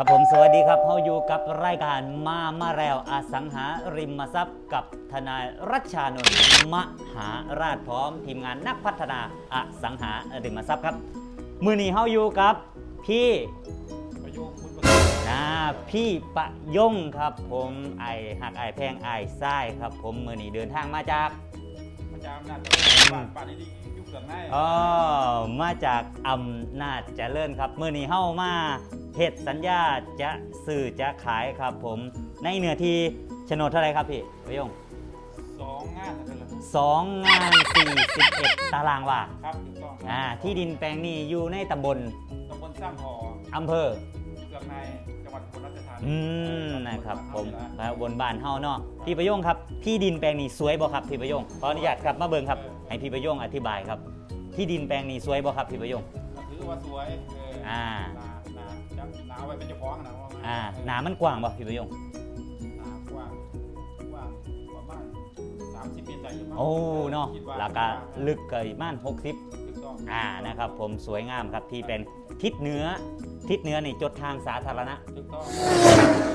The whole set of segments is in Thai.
ครับผมสวัสดีครับเฮาอยู่กับรายการมามาแล้วอสังหาริมทรัพย์กับทนายรัชชานนท์มหาราชพร้อม ทีมงานนักพัฒนาอสังหาริมทรัพย์ครับ มือนี้เฮาอยู่กับพี่ประโยคคุณประสบนะพี่ประยงครับ ผมไอหักไอแพงไอไส้ครับ ผมมือนี้เดินทางมาจากประจำนาจ บ้านป่านนี้ยุคเกือบง่ายอ๋อมาจากอำนาจเจริญครับมือนี้เฮามาเฮ็ดสัญญาจะซื้อจะขายครับผมในเนื้อที่โฉนดเท่าไหรครับพี่ปะยงสองงานนั่นแหละสองงาน41ตารางวาครับถูกต้องครับอ่าที่ดินแปลงนี้อยู่ในตำบลตำบลสร้างหออำเภอเกื อบในจังหวัดอุบลราชธานีอืมนะครับผมครับแล้วบนบ้านเฮาเนาะพี่ประโยงครับที่ดินแปลงนี้สวยบ่ครับพี่ประโยงขออนุญาตครับมาเบิ่งครับให้พี่ประโยงอธิบายครับ ที่ดินแปลงนี้สวยบ่ครับพี่ประโยงก็ถือว่าสวยเอออ่าหนาหนาจะหนาไว้เป็นเจ้าของนะว่างั้นอ่าหนามันกว้างบ่พี่ประโยงหนากว้างกว้างประมาณ30เมตรได้อยู่มั้งโอ้เนาะคิดว่าแล้วก็ลึกเกินม่าน60ถูกต้อง อ่านะครับผมสวยงามครับที่เป็น ทิศเหนือ ทิศเหนือนี่จดทางสาธารณะถูกต้อง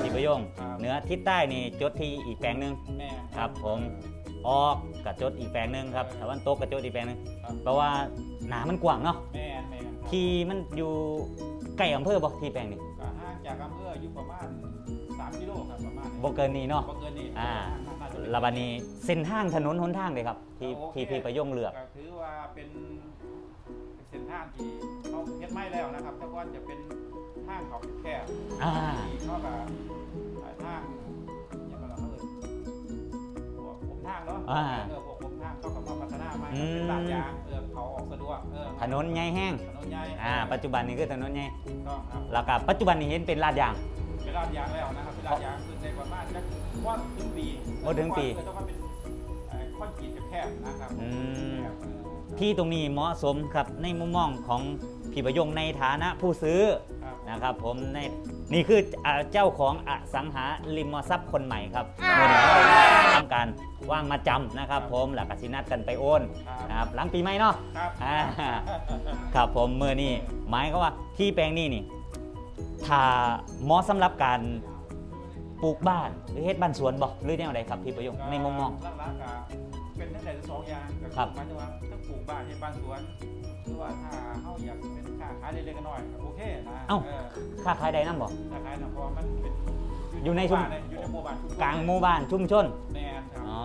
พี่ประโยงครับ เหนือทิศใต้นี่จดที่อีกแปลงหนึงแม่ครับผม ออกกระจดอีกแปลงหนึ่งครับตะวันตกกระจดอีกแปลงหนึ่งครับเพราะว่าหนามันกว้างเนาะแม่แม่ครับที่มันอยู่ใกล้อำเภอบ่ที่แปลงนี้ก็ห่างจากอำเภออยู่ประมาณ3กิโลครับประมาณนี้บ่เกินนี้เนาะ บ่เกินนี้อ่า น่จะระบานี้เส้นทางถนนหนทางเลยครับ ที่โอเค ที่พี่ประยงเลือก ก็ถือว่าเป็นเส้นทางที่เขาเฮ็ดไม่แล้วนะครับแต่ก่อนจะเป็นทางเขาแคบอ่า ที่เขากับทางอย่างไรเขาเอ่ยพวกผมทางเนาะอ่าเออพวกผมทางเขากับมาพัฒนาใหม่อืม เป็นลาดยางเออเขาออกสะดวกเออถนนใหญ่แห้งถนนใหญ่อ่าปัจจุบันนี้คือถนนใหญ่ถูกต้องครับ แล้วก็ปัจจุบันนี้เห็นเป็นลาดยาง เป็นลาดยางแล้วนะครับเป็นลาดยางคือในประมาณสักว่าถึงปีว่าถึงปีเออต้องว่าเป็นเอ่อคอนกรีตแคบๆนะครับอืม แคบเออ ที่ตรงนี้เหมาะสมครับในมุมมองของพี่ประยงในฐานะผู้ซื้อครับนะครับผมในนี่คืออ่าเจ้าของอสังหาริมทรัพย์คนใหม่ครับเมื่อนี้เราทำการว่างมาจำนะครับ ผมหลักสินัดกันไปโอนครับนะครับหลังปีใหม่เนาะครับ อ่าครับผมเมื่อนี้หมายก็ว่าที่แปลงนี้นี่ถ้าเหมาะสำหรับการปลูกบ้านหรือเฮ็ดบ้านสวนบ่หรือแนวใดครับพี่ประยงในมุมมอง หลักๆก็ เป็นตั้งแต่สองอย่างก็ครับหมายถึงว่าถ้าปลูกบ้านให้บ้านสวนหรือว่าถ้าเฮาอยากเป็นค้าขายเล็กๆน้อยๆก็โอเคนะเอ้าเออค้าขายได้น้ำบ่ค้าขายนะเพราะว่ามันเป็นอยู่ในชุม บ้าอยู่ในหมู่บ้านชุมชนกลางหมู่บ้านชุมชนแม่นครับอ๋อ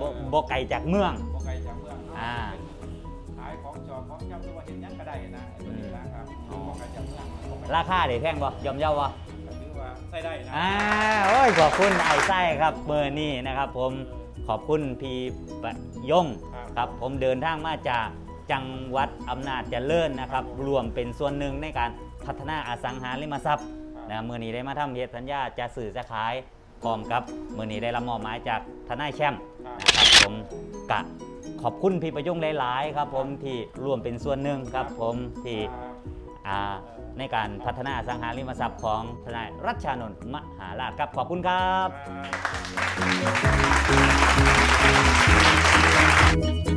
บ่บ่ไกลจากเมือง บ่ไกลจากเมืองอ่า ขายของจอของจำหรือว่าเห็นหยังก็ได้นะไอ้ตัวนี้นะครับอ๋อบ่ไกลจากเมืองบ่ไกลราคาได้แพงบ่ยอมเยาบ่ก็ถือว่าใช้ได้นะ อ่าโอ้ยขอบคุณไอ้ไส้ครับเบอร์นี่นะครับผม ขอบคุณพี่ประยงครับครับผมเดินทางมาจากจังหวัดอำนาจเจริญนะครับ รวมเป็นส่วนหนึ่งในการพัฒนาอสังหาริมทรัพย์นะเมื่อนี้ได้มาทำเฮ็ดสัญญาจะสื่อจะขายพร้อมกับเมื่อนี้ได้รับมอบหมายจากทนายแชมป์ครับนะครับผมกะขอบคุณพี่ประยงหลาย ๆ ครับ ผมที่รวมเป็นส่วนหนึ่งครับ ผมที่ครับอ่า ในการพัฒนาสังหาริมทรัพย์ของทนายรัชชานนท์มหาราชครับขอบคุณครับครับ